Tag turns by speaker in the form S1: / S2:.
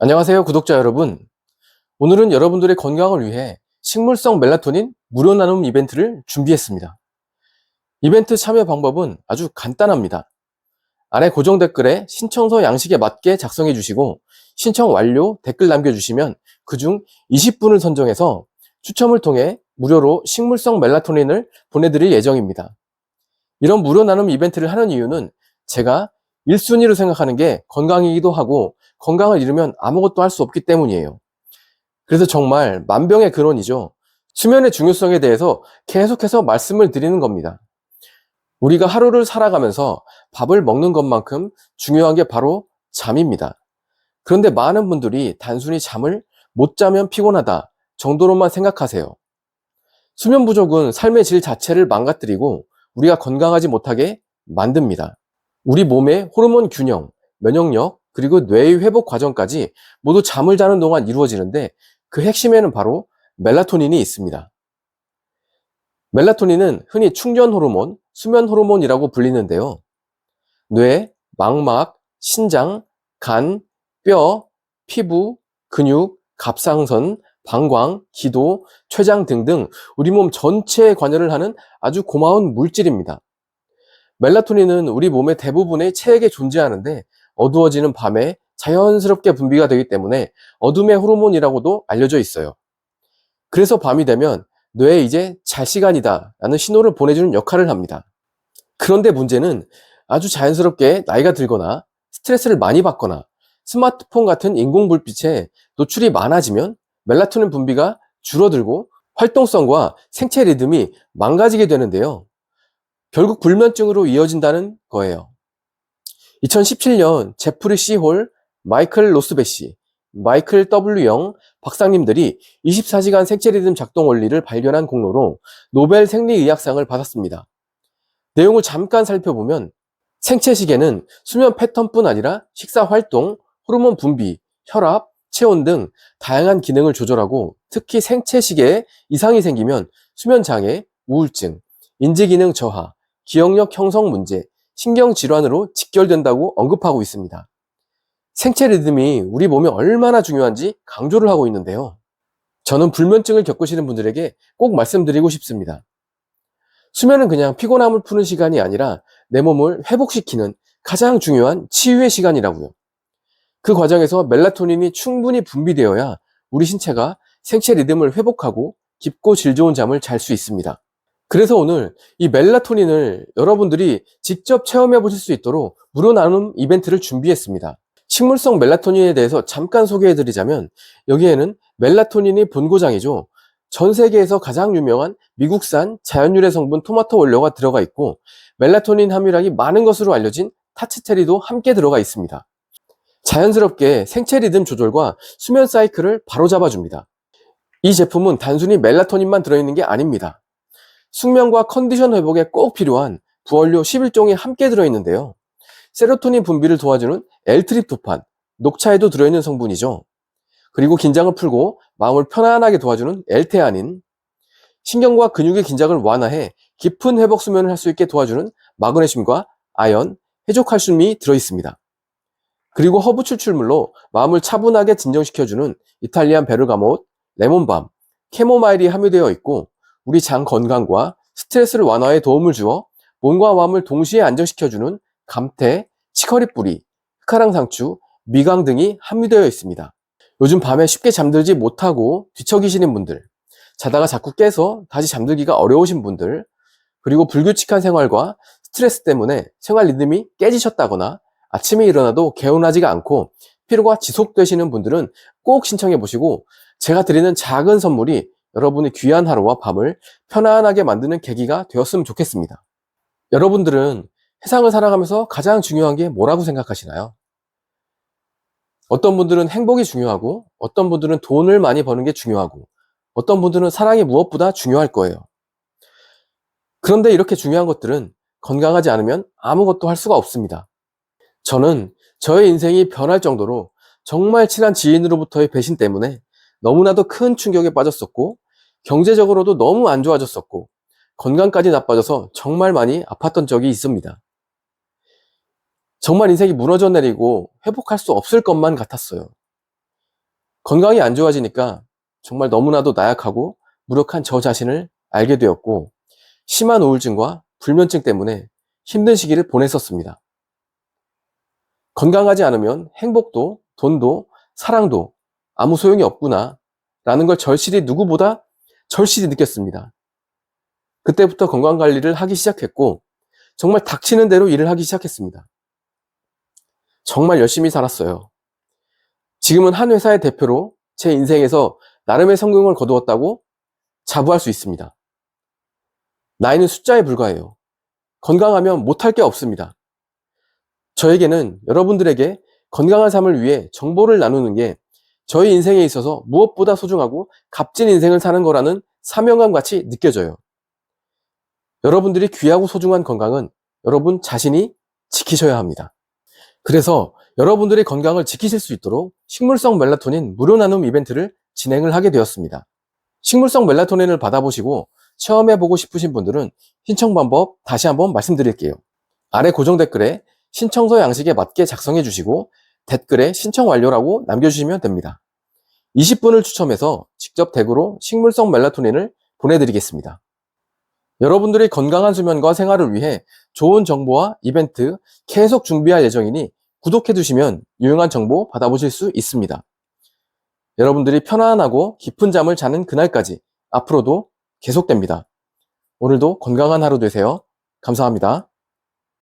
S1: 안녕하세요, 구독자 여러분. 오늘은 여러분들의 건강을 위해 식물성 멜라토닌 무료 나눔 이벤트를 준비했습니다. 이벤트 참여 방법은 아주 간단합니다. 아래 고정 댓글에 신청서 양식에 맞게 작성해 주시고 신청 완료 댓글 남겨주시면 그중 20분을 선정해서 추첨을 통해 무료로 식물성 멜라토닌을 보내드릴 예정입니다. 이런 무료 나눔 이벤트를 하는 이유는 제가 1순위로 생각하는 게 건강이기도 하고 건강을 잃으면 아무것도 할 수 없기 때문이에요. 그래서 정말 만병의 근원이죠. 수면의 중요성에 대해서 계속해서 말씀을 드리는 겁니다. 우리가 하루를 살아가면서 밥을 먹는 것만큼 중요한 게 바로 잠입니다. 그런데 많은 분들이 단순히 잠을 못 자면 피곤하다 정도로만 생각하세요. 수면 부족은 삶의 질 자체를 망가뜨리고 우리가 건강하지 못하게 만듭니다. 우리 몸의 호르몬 균형, 면역력, 그리고 뇌의 회복 과정까지 모두 잠을 자는 동안 이루어지는데 그 핵심에는 바로 멜라토닌이 있습니다. 멜라토닌은 흔히 충전 호르몬, 수면 호르몬이라고 불리는데요. 뇌, 망막, 신장, 간, 뼈, 피부, 근육, 갑상선, 방광, 기도, 췌장 등등 우리 몸 전체에 관여를 하는 아주 고마운 물질입니다. 멜라토닌은 우리 몸의 대부분의 체액에 존재하는데 어두워지는 밤에 자연스럽게 분비가 되기 때문에 어둠의 호르몬이라고도 알려져 있어요. 그래서 밤이 되면 뇌에 이제 잘 시간이다 라는 신호를 보내주는 역할을 합니다. 그런데 문제는 아주 자연스럽게 나이가 들거나 스트레스를 많이 받거나 스마트폰 같은 인공불빛에 노출이 많아지면 멜라토닌 분비가 줄어들고 활동성과 생체 리듬이 망가지게 되는데요. 결국 불면증으로 이어진다는 거예요. 2017년 제프리 C. 홀, 마이클 로스베시, 마이클 W. 영 박사님들이 24시간 생체 리듬 작동 원리를 발견한 공로로 노벨 생리의학상을 받았습니다. 내용을 잠깐 살펴보면 생체 시계는 수면 패턴뿐 아니라 식사 활동, 호르몬 분비, 혈압, 체온 등 다양한 기능을 조절하고 특히 생체 시계에 이상이 생기면 수면 장애, 우울증, 인지 기능 저하, 기억력 형성 문제, 신경 질환으로 직결된다고 언급하고 있습니다. 생체 리듬이 우리 몸에 얼마나 중요한지 강조를 하고 있는데요. 저는 불면증을 겪으시는 분들에게 꼭 말씀드리고 싶습니다. 수면은 그냥 피곤함을 푸는 시간이 아니라 내 몸을 회복시키는 가장 중요한 치유의 시간이라고요. 그 과정에서 멜라토닌이 충분히 분비되어야 우리 신체가 생체 리듬을 회복하고 깊고 질 좋은 잠을 잘 수 있습니다. 그래서 오늘 이 멜라토닌을 여러분들이 직접 체험해 보실 수 있도록 무료 나눔 이벤트를 준비했습니다. 식물성 멜라토닌에 대해서 잠깐 소개해 드리자면 여기에는 멜라토닌이 본고장이죠. 전 세계에서 가장 유명한 미국산 자연유래 성분 토마토 원료가 들어가 있고 멜라토닌 함유량이 많은 것으로 알려진 타치체리도 함께 들어가 있습니다. 자연스럽게 생체 리듬 조절과 수면 사이클을 바로잡아 줍니다. 이 제품은 단순히 멜라토닌만 들어있는 게 아닙니다. 숙면과 컨디션 회복에 꼭 필요한 부원료 11종이 함께 들어있는데요. 세로토닌 분비를 도와주는 L트립토판, 녹차에도 들어있는 성분이죠. 그리고 긴장을 풀고 마음을 편안하게 도와주는 L테아닌, 신경과 근육의 긴장을 완화해 깊은 회복 수면을 할 수 있게 도와주는 마그네슘과 아연, 해조칼슘이 들어있습니다. 그리고 허브 추출물로 마음을 차분하게 진정시켜주는 이탈리안 베르가못, 레몬밤, 캐모마일이 함유되어 있고 우리 장 건강과 스트레스를 완화에 도움을 주어 몸과 마음을 동시에 안정시켜주는 감태, 치커리 뿌리, 흑화랑 상추, 미강 등이 함유되어 있습니다. 요즘 밤에 쉽게 잠들지 못하고 뒤척이시는 분들, 자다가 자꾸 깨서 다시 잠들기가 어려우신 분들, 그리고 불규칙한 생활과 스트레스 때문에 생활 리듬이 깨지셨다거나 아침에 일어나도 개운하지가 않고 피로가 지속되시는 분들은 꼭 신청해 보시고 제가 드리는 작은 선물이 여러분의 귀한 하루와 밤을 편안하게 만드는 계기가 되었으면 좋겠습니다. 여러분들은 세상을 살아가면서 가장 중요한 게 뭐라고 생각하시나요? 어떤 분들은 행복이 중요하고, 어떤 분들은 돈을 많이 버는 게 중요하고, 어떤 분들은 사랑이 무엇보다 중요할 거예요. 그런데 이렇게 중요한 것들은 건강하지 않으면 아무것도 할 수가 없습니다. 저는 저의 인생이 변할 정도로 정말 친한 지인으로부터의 배신 때문에 너무나도 큰 충격에 빠졌었고, 경제적으로도 너무 안 좋아졌었고, 건강까지 나빠져서 정말 많이 아팠던 적이 있습니다. 정말 인생이 무너져 내리고 회복할 수 없을 것만 같았어요. 건강이 안 좋아지니까 정말 너무나도 나약하고 무력한 저 자신을 알게 되었고 심한 우울증과 불면증 때문에 힘든 시기를 보냈었습니다. 건강하지 않으면 행복도 돈도 사랑도 아무 소용이 없구나 라는 걸 절실히 누구보다 절실히 느꼈습니다. 그때부터 건강 관리를 하기 시작했고 정말 닥치는 대로 일을 하기 시작했습니다. 정말 열심히 살았어요. 지금은 한 회사의 대표로 제 인생에서 나름의 성공을 거두었다고 자부할 수 있습니다. 나이는 숫자에 불과해요. 건강하면 못할 게 없습니다. 저에게는 여러분들에게 건강한 삶을 위해 정보를 나누는 게 저희 인생에 있어서 무엇보다 소중하고 값진 인생을 사는 거라는 사명감 같이 느껴져요. 여러분들이 귀하고 소중한 건강은 여러분 자신이 지키셔야 합니다. 그래서 여러분들의 건강을 지키실 수 있도록 식물성 멜라토닌 무료 나눔 이벤트를 진행을 하게 되었습니다. 식물성 멜라토닌을 받아보시고 체험해보고 싶으신 분들은 신청 방법 다시 한번 말씀드릴게요. 아래 고정 댓글에 신청서 양식에 맞게 작성해 주시고 댓글에 신청 완료라고 남겨주시면 됩니다. 20분을 추첨해서 직접 댁으로 식물성 멜라토닌을 보내드리겠습니다. 여러분들의 건강한 수면과 생활을 위해 좋은 정보와 이벤트 계속 준비할 예정이니 구독해 두시면 유용한 정보 받아보실 수 있습니다. 여러분들이 편안하고 깊은 잠을 자는 그날까지 앞으로도 계속됩니다. 오늘도 건강한 하루 되세요. 감사합니다.